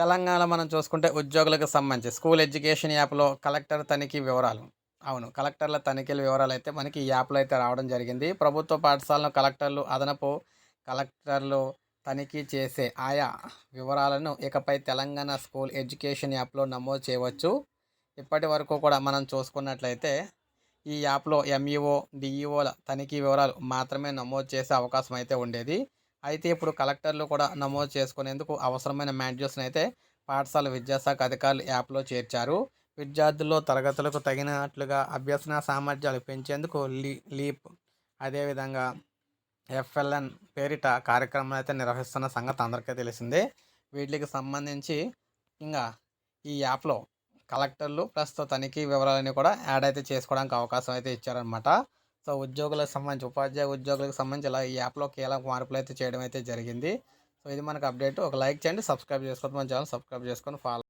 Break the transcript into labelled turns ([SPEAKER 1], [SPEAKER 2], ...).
[SPEAKER 1] తెలంగాణ మనం చూసుకుంటే ఉద్యోగులకు సంబంధించి స్కూల్ ఎడ్యుకేషన్ యాప్లో కలెక్టర్ తనిఖీ వివరాలు. అవును కలెక్టర్ల తనిఖీల వివరాలు అయితే మనకి ఈ యాప్లో అయితే రావడం జరిగింది. ప్రభుత్వ పాఠశాలను కలెక్టర్లు అదనపు కలెక్టర్లు తనిఖీ చేసే ఆయా వివరాలను ఇకపై తెలంగాణ స్కూల్ ఎడ్యుకేషన్ యాప్లో నమోదు చేయవచ్చు. ఇప్పటి వరకు కూడా మనం చూసుకున్నట్లయితే ఈ యాప్లో ఎంఈఓ డిఈఓల తనిఖీ వివరాలు మాత్రమే నమోదు చేసే అవకాశం అయితే ఉండేది. అయితే ఇప్పుడు కలెక్టర్లు కూడా నమోదు చేసుకునేందుకు అవసరమైన మాడ్యూల్స్ని అయితే పాఠశాల విద్యాశాఖ అధికారులు యాప్లో చేర్చారు. విద్యార్థుల్లో తరగతులకు తగినట్లుగా అభ్యసన సామర్థ్యాలు పెంచేందుకు లీ లీప్ అదేవిధంగా ఎఫ్ఎల్ఎన్ పేరిట కార్యక్రమం అయితే నిర్వహిస్తున్న సంగతి అందరికీ తెలిసిందే. వీటికి సంబంధించి ఇంకా ఈ యాప్లో కలెక్టర్లు ప్లస్ తనిఖీ వివరాలని కూడా యాడ్ అయితే చేసుకోవడానికి అవకాశం అయితే ఇచ్చారనమాట సో ఉద్యోగులకు సంబంధించి ఉపాధ్యాయ ఉద్యోగులకు సంబంధించి ఇలా ఈ యాప్లో కీలక మార్పులు అయితే చేయడం అయితే జరిగింది. సో ఇది మనకు అప్డేట్. ఒక లైక్ చేయండి సబ్స్క్రైబ్ చేసుకోవద్దు. మన ఛానల్ సబ్స్క్రైబ్ చేసుకొని ఫాలో